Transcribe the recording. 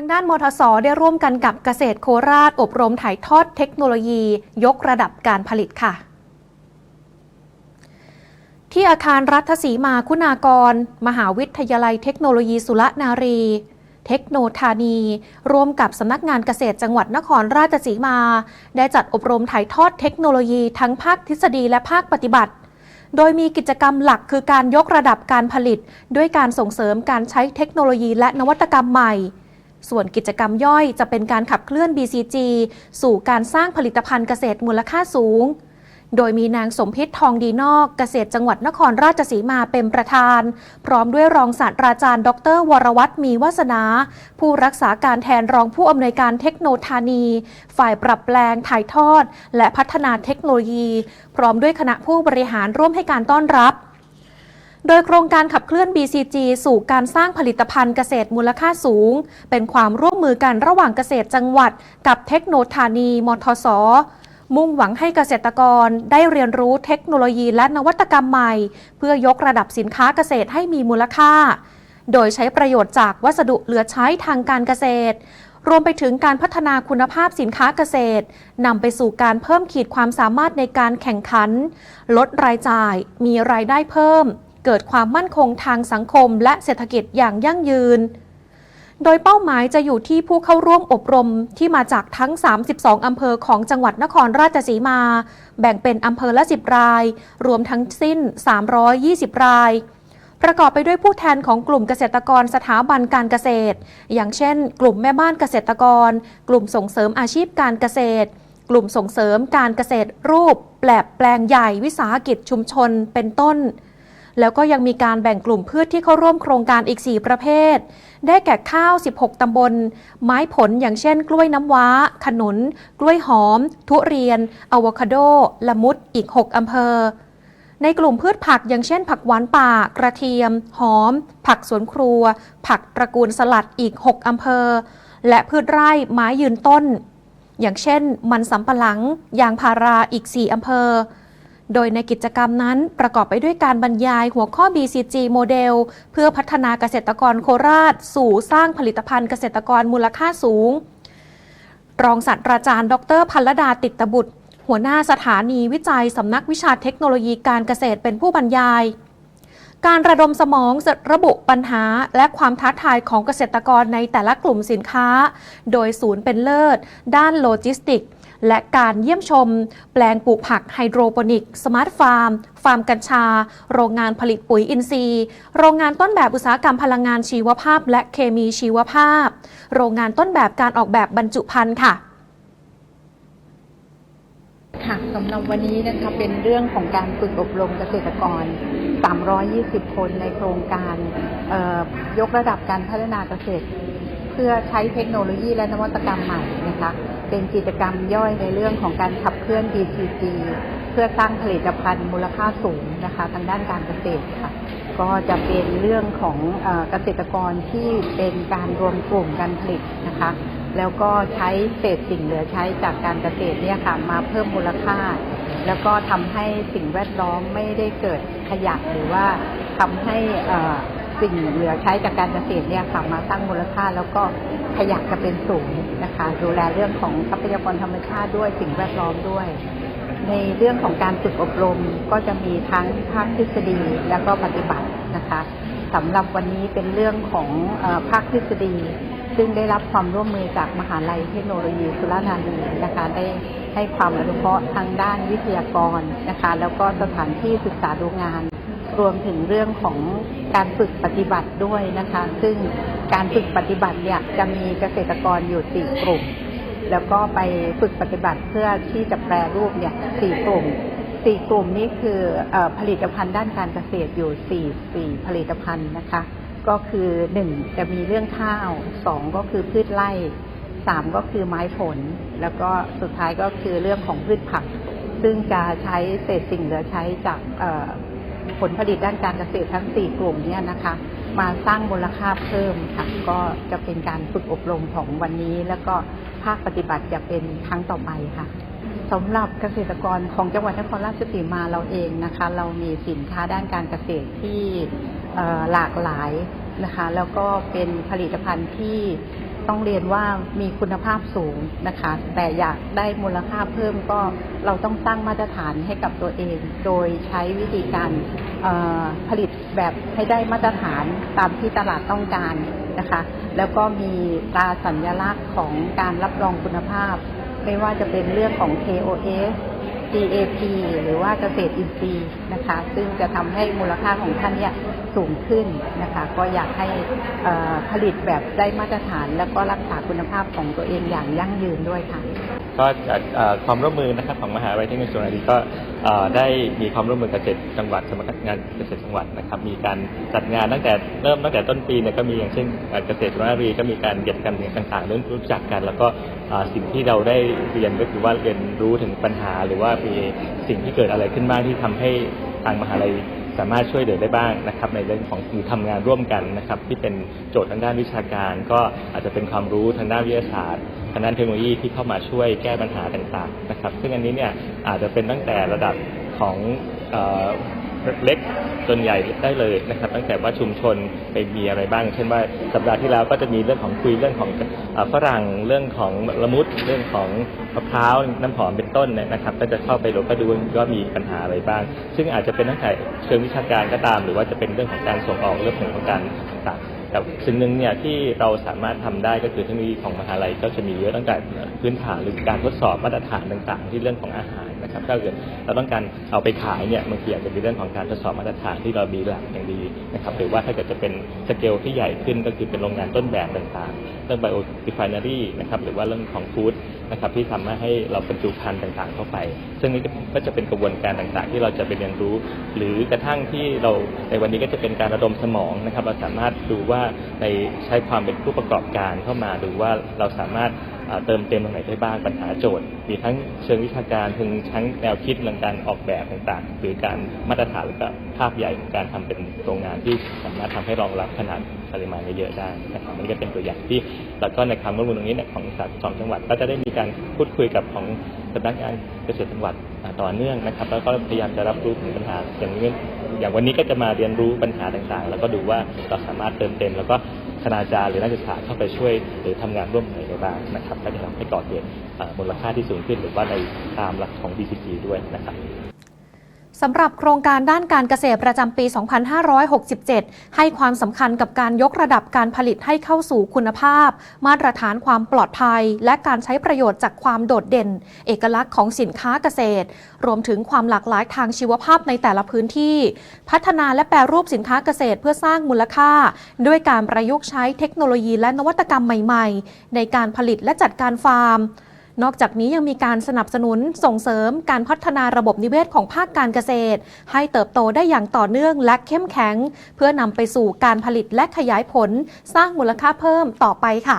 างด้านมทสได้ร่วมกันกับเกษตรโคราช อบรมถ่ายทอดเทคโนโลยี ยกระดับการผลิตค่ะ ที่อาคารรัฐศรีมาคุณากร มหาวิทยาลัยเทคโนโลยีสุรนารี เทคโนธานี ร่วมกับสำนักงานเกษตรจังหวัดนครราชสีมา ได้จัดอบรมถ่ายทอดเทคโนโลยีทั้งภาคทฤษฎีและภาคปฏิบัติโดยมีกิจกรรมหลักคือการยกระดับการผลิต ด้วยการส่งเสริมการใช้เทคโนโลยีและนวัตกรรมใหม่ ส่วนกิจกรรมย่อยจะเป็นการขับเคลื่อน BCG สู่การสร้างผลิตภัณฑ์เกษตรมูลค่าสูง โดยมีนางสมพิษทองดีนอกเกษตรจังหวัดนครราชสีมาเป็นประธาน พร้อมด้วยรองศาสตราจารย์ ดร วรวัฒน์มีวาสนา ผู้รักษาการแทนรองผู้อำนวยการเทคโนธานี ฝ่ายปรับแปลงถ่ายทอด และพัฒนาเทคโนโลยี พร้อมด้วยคณะผู้บริหารร่วมให้การต้อนรับ โดยโครงการขับเคลื่อน BCG สู่การสร้างผลิตภัณฑ์เกษตรมูลค่าสูง เป็นความร่วมมือกันระหว่างเกษตรจังหวัด กับเทคโนธานีมทสมุ่งหวังให้เกษตรกรได้เรียนรู้เทคโนโลยีและนวัตกรรมใหม่ เพื่อยกระดับสินค้าเกษตรให้มีมูลค่า โดยใช้ประโยชน์จากวัสดุเหลือใช้ทางการเกษตร รวมไปถึงการพัฒนาคุณภาพสินค้าเกษตรนำไปสู่การเพิ่มขีดความสามารถในการแข่งขัน ลดรายจ่าย มีรายได้เพิ่ม เกิดความมั่นคงทางสังคมและเศรษฐกิจอย่างยั่งยืน โดยเป้าหมายจะอยู่ที่ผู้เข้าร่วมอบรมที่มาจากทั้ง 32 อำเภอของจังหวัดนครราชสีมา แบ่งเป็นอำเภอละ 10 ราย รวมทั้งสิ้น 320 รายประกอบไปด้วยผู้แทนของกลุ่มเกษตรกรสถาบันการเกษตร อย่างเช่น กลุ่มแม่บ้านเกษตรกร กลุ่มส่งเสริมอาชีพการเกษตร กลุ่มส่งเสริมการเกษตรรูป แปลบแปลงใหญ่วิสาหกิจชุมชน เป็นต้น แล้วก็ยังมีการแบ่งกลุ่มพืชที่เข้าร่วมโครงการอีก 4 ประเภท ได้แก่ข้าว 16 ตำบล ไม้ผลอย่างเช่น กล้วยน้ำว้า ขนุน กล้วยหอม ทุเรียนอะโวคาโด ละมุด อีก 6 อำเภอ ในกลุ่มพืชผักอย่างเช่น ผักหวานป่า กระเทียม หอม ผักสวนครัว ผักตระกูลสลัดอีก 6 อำเภอ และพืชไร่ไม้ยืนต้น อย่างเช่น มันสำปะหลัง ยางพาราอีก 4 อำเภอ โดยในกิจกรรมนั้นประกอบไปด้วยการบรรยายหัวข้อ BCG โมเดล เพื่อพัฒนาเกษตรกรโคราช สู่สร้างผลิตภัณฑ์เกษตรกรมูลค่าสูง รองศาสตราจารย์ ดรพัลลดาติตบุตร หัวหน้าสถานีวิจัยสำนักวิชาเทคโนโลยีการเกษตรเป็นผู้บรรยาย การระดมสมองระบุปัญหาและความท้าทายของเกษตรกรในแต่ละกลุ่มสินค้า โดยศูนย์เป็นเลิศ ด้านโลจิสติก และการเยี่ยมชม แปลงปลูกผักไฮโดรโปนิก สมาร์ทฟาร์ม ฟาร์มกัญชา โรงงานผลิตปุ๋ยอินทรีย์ โรงงานต้นแบบอุตสาหกรรมพลังงานชีวภาพ และเคมีชีวภาพ โรงงานต้นแบบการออกแบบบรรจุภัณฑ์ค่ะค่ะสำหรับวันนี้นะคะเป็นเรื่องของการฝึกอบรมเกษตรกร 320 คนในโครงการยกระดับการพัฒนาเกษตร พื่อใช้เทคโนโลยีและนวัตกรรมใหม่นะคะเป็นกิจกรรมย่อยในเรื่องของการขับเคลื่อน BCG เพื่อสร้างผลิตภัณฑ์มูลค่าสูงนะคะทางด้านการเกษตรค่ะก็จะเป็นเรื่องของเกษตรกรที่เป็นการรวมกลุ่มการผลิตนะคะ แล้วก็ใช้เศษสิ่งเหลือใช้จากการเกษตรเนี่ยค่ะมาเพิ่มมูลค่า แล้วก็ทำให้สิ่งแวดล้อมไม่ได้เกิดขยะหรือว่าทำให้อ่อ สิ่งเหลือใช้จากการเกษตรเนี่ยค่ะมาสร้างมูลค่าแล้วก็ขยะจะเป็นศูนย์นะคะ ดูแลเรื่องของทรัพยากรธรรมชาติด้วยสิ่งแวดล้อมด้วย ในเรื่องของการฝึกอบรมก็จะมีทั้งภาคทฤษฎีแล้วก็ปฏิบัตินะคะสำหรับวันนี้เป็นเรื่องของอภาคทฤษฎี ซึ่งได้รับความร่วมมือจากมหาลัยเทคโนโลยีสุรานารีนะคะได้ให้ความอนุเคราะห์ทางด้านวิทยากรนะคะ แล้วก็สถานที่ศึกษาดูงาน รวมถึงเรื่องของการฝึกปฏิบัติด้วยนะคะ ซึ่งการฝึกปฏิบัติเนี่ยจะมีเกษตรกรอยู่สี่กลุ่ม แล้วก็ไปฝึกปฏิบัติเพื่อที่จะแปรรูปเนี่ยสี่กลุ่มสี่กลุ่มนี้คืออผลิตภัณฑ์ด้านการเกษตรอยู่สี่สี่ผลิตภัณฑ์นะคะ ก็คือหนึ่งจะมีเรื่องข้าวสองก็คือพืชไร่สามก็คือไม้ผล แล้วก็สุดท้ายก็คือเรื่องของพืชผัก ซึ่งจะใช้เศษสิ่งเหลือใช้จาก ผลผลิตด้านการเกษตรทั้ง 4 กลุ่มเนี้นะคะ มาสร้างมูลค่าเพิ่มค่ะก็จะเป็นการฝึกอบรมของวันนี้ แล้วก็ภาคปฏิบัติจะเป็นครั้งต่อไปค่ะสำหรับเกษตรกรของจังหวัดนครราชสีมาเราเองนะคะ เรามีสินค้าด้านการเกษตรที่หลากหลายนะคะ แล้วก็เป็นผลิตภัณฑ์ที่ ต้องเรียนว่ามีคุณภาพสูงนะคะ แต่อยากได้มูลค่าเพิ่มก็เราต้องสร้างมาตรฐานให้กับตัวเอง โดยใช้วิธีการผลิตแบบให้ได้มาตรฐานตามที่ตลาดต้องการนะคะ แล้วก็มีตราสัญลักษณ์ของการรับรองคุณภาพ ไม่ว่าจะเป็นเรื่องของ KOS GAP หรือว่าเกษตรอินทรีย์นะคะ ซึ่งจะทำให้มูลค่าของท่านเนี่ยสูงขึ้นนะคะ ก็อยากให้ผลิตแบบได้มาตรฐาน แล้วก็รักษาคุณภาพของตัวเองอย่างยั่งยืนด้วยค่ะ ก็จากความร่วมมือนะครับของมหาวิทยาลัยเทคโนโลยีสุราษฎร์ธานีก็ได้มีความร่วมมือกับเกษตรจังหวัดสำนักงานเกษตรจังหวัดนะครับ มีการจัดงานตั้งแต่เริ่มตั้งแต่ต้นปีเนี่ยก็มีอย่างเช่นเกษตรสุราษฎร์ธานีก็มีการเก็บกันต่างๆเรื่องรู้จักกัน แล้วก็สิ่งที่เราได้เรียนก็คือว่าเรียนรู้ถึงปัญหา หรือว่ามีสิ่งที่เกิดอะไรขึ้นบ้างที่ทำให้ทางมหาลัย สามารถช่วยเหลือได้บ้างนะครับ ในเรื่องของหรือทำงานร่วมกันนะครับ ที่เป็นโจทย์ทางด้านวิชาการ ก็อาจจะเป็นความรู้ทางด้านวิทยาศาสตร์ทางด้านเทคโนโลยีที่เข้ามาช่วยแก้ปัญหาต่างๆนะครับ ซึ่งอันนี้เนี่ยอาจจะเป็นตั้งแต่ระดับของ เล็กจนใหญ่ได้เลยนะครับ ตั้งแต่ว่าชุมชนไปมีอะไรบ้าง เช่นว่าสัปดาห์ที่แล้วก็จะมีเรื่องของคุยเรื่องของฝรั่งเรื่องของละมุดเรื่องของมะพร้าวน้ำหอมเป็นต้นนะครับ ก็จะเข้าไปดูก็ดูว่ามีปัญหาอะไรบ้าง ซึ่งอาจจะเป็นตั้งแต่เชิงวิชาการก็ตาม หรือว่าจะเป็นเรื่องของการส่งออกเรื่องของการต่างแต่สิ่งหนึ่งเนี่ยที่เราสามารถทำได้ก็คือเทคโนโลยีของมหาลัยก็จะมีเยอะตั้งแต่พื้นฐานหรือการทดสอบมาตรฐานต่างๆ ที่เรื่องของอาหาร นะครับถ้าเกิดเราต้องการเอาไปขายเนี่ยบางทีอาจจะมีเรื่องของการทดสอบมาตรฐานที่เรามีหลักอย่างดีนะครับหรือว่าถ้าเกิดจะเป็นสเกลที่ใหญ่ขึ้นก็คือเป็นโรงงานต้นแบบต่างๆ เรื่อง bio refinery นะครับหรือว่าเรื่องของฟู้ดนะครับที่ทำให้เราบรรจุภัณฑ์ต่างๆ เข้าไป ซึ่งนี่ก็จะเป็นกระบวนการต่างๆ ที่เราจะไปเรียนรู้ หรือกระทั่งที่เราในวันนี้ก็จะเป็นการระดมสมองนะครับ เราสามารถดูว่าในใช้ความเป็นผู้ประกอบการเข้ามาดูว่าเราสามารถ เติมเต็มตรงไหนได้บ้างปัญหาโจทย์ มีทั้งเชิงวิชาการถึงทั้งแนวคิดเรื่องการออกแบบต่างๆ หรือการมาตรฐานแล้วก็ภาพใหญ่ของการทำเป็นโรงงานที่สามารถทำให้รองรับขนาดปริมาณเยอะๆได้นะครับมันก็เป็นตัวอย่างที่แล้วก็ในความร่วมมือตรงนี้เนี่ยของสองจังหวัดก็จะได้มีการพูดคุยกับของสำนักงานเกษตรจังหวัดต่อเนื่องนะครับ แล้วก็พยายามจะรับรู้ถึงปัญหาอย่างนี้อย่างวันนี้ก็จะมาเรียนรู้ปัญหาต่างๆ แล้วก็ดูว่าเราสามารถเติมเต็มแล้วก็ คณาจารย์หรือนักศึกษาเข้าไปช่วยหรือทำงานร่วมกันได้บ้างนะครับก็จะทำให้ก่อเกิดมูลค่าที่สูงขึ้นหรือว่าในตามหลักของ BCG ด้วยนะครับ สำหรับโครงการด้านการเกษตรประจำปี 2567 ให้ความสำคัญกับการยกระดับการผลิตให้เข้าสู่คุณภาพ มาตรฐานความปลอดภัย และการใช้ประโยชน์จากความโดดเด่น เอกลักษณ์ของสินค้าเกษตร รวมถึงความหลากหลายทางชีวภาพในแต่ละพื้นที่ พัฒนาและแปรรูปสินค้าเกษตรเพื่อสร้างมูลค่า ด้วยการประยุกต์ใช้เทคโนโลยีและนวัตกรรมใหม่ ๆ ในการผลิตและจัดการฟาร์ม นอกจากนี้ยังมีการสนับสนุนส่งเสริมการพัฒนาระบบนิเวศของภาคการเกษตร ให้เติบโตได้อย่างต่อเนื่องและเข้มแข็ง เพื่อนำไปสู่การผลิตและขยายผล สร้างมูลค่าเพิ่มต่อไปค่ะ